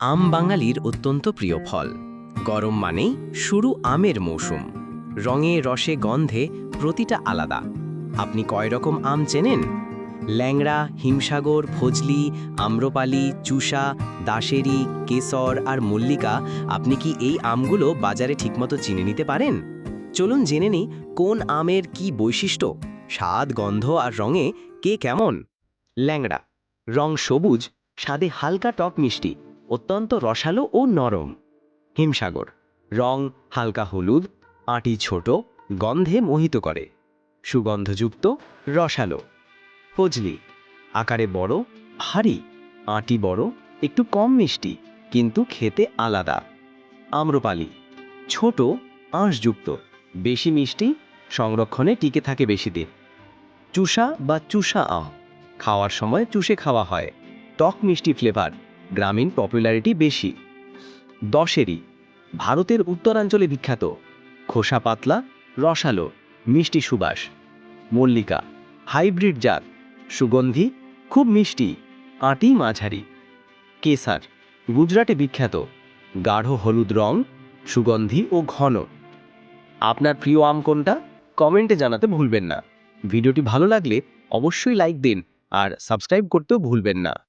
আম বাঙালির অত্যন্ত প্রিয় ফল। গরম মানেই শুরু আমের মৌসুম। রঙে রসে গন্ধে প্রতিটা আলাদা। আপনি কয় রকম আম চেনেন? ল্যাংড়া হিমসাগর ফজলি আম্রপালি চুষা দাশেরি কেশর আর মল্লিকা আপনি কি এই আমগুলো বাজারে ঠিকমতো চিনে নিতে পারেন? চলুন জেনে নিই কোন আমের কি বৈশিষ্ট্য স্বাদ গন্ধ আর রঙে কে কেমন। ল্যাংড়া রং সবুজ স্বাদে হালকা টক মিষ্টি। অত্যন্ত রসালো ও নরম। হিমসাগর। রং হালকা হলুদ, আঁটি ছোট, গন্ধে মোহিত করে। সুগন্ধযুক্ত, রসালো। ফজলি। আকারে বড়, ভারী। আঁটি বড়, একটু কম মিষ্টি, কিন্তু খেতে আলাদা। আম্রপালি। ছোট, আঁশযুক্ত। বেশি মিষ্টি, সংরক্ষণে টিকে থাকে বেশি দিন চুষা বা চুষা আম। খাওয়ার সময় চুষে খাওয়া হয়। টক মিষ্টি ফ্লেভার। গ্রামীণ পপুলারিটি বেশি। দশেরই ভারতের উত্তরাঞ্চলে বিখ্যাত, খোসা পাতলা, রসালো, মিষ্টি সুবাস। মল্লিকা, হাইব্রিড জাত, সুগন্ধি, খুব মিষ্টি, আঁটি মাঝারি। কেসার, গুজরাটে বিখ্যাত, গাঢ় হলুদ রং, সুগন্ধি ও ঘন। আপনার প্রিয় আম কোনটা? কমেন্টে জানাতে ভুলবেন না। ভিডিওটি ভালো লাগলে অবশ্যই লাইক দিন আর সাবস্ক্রাইব করতেও ভুলবেন না।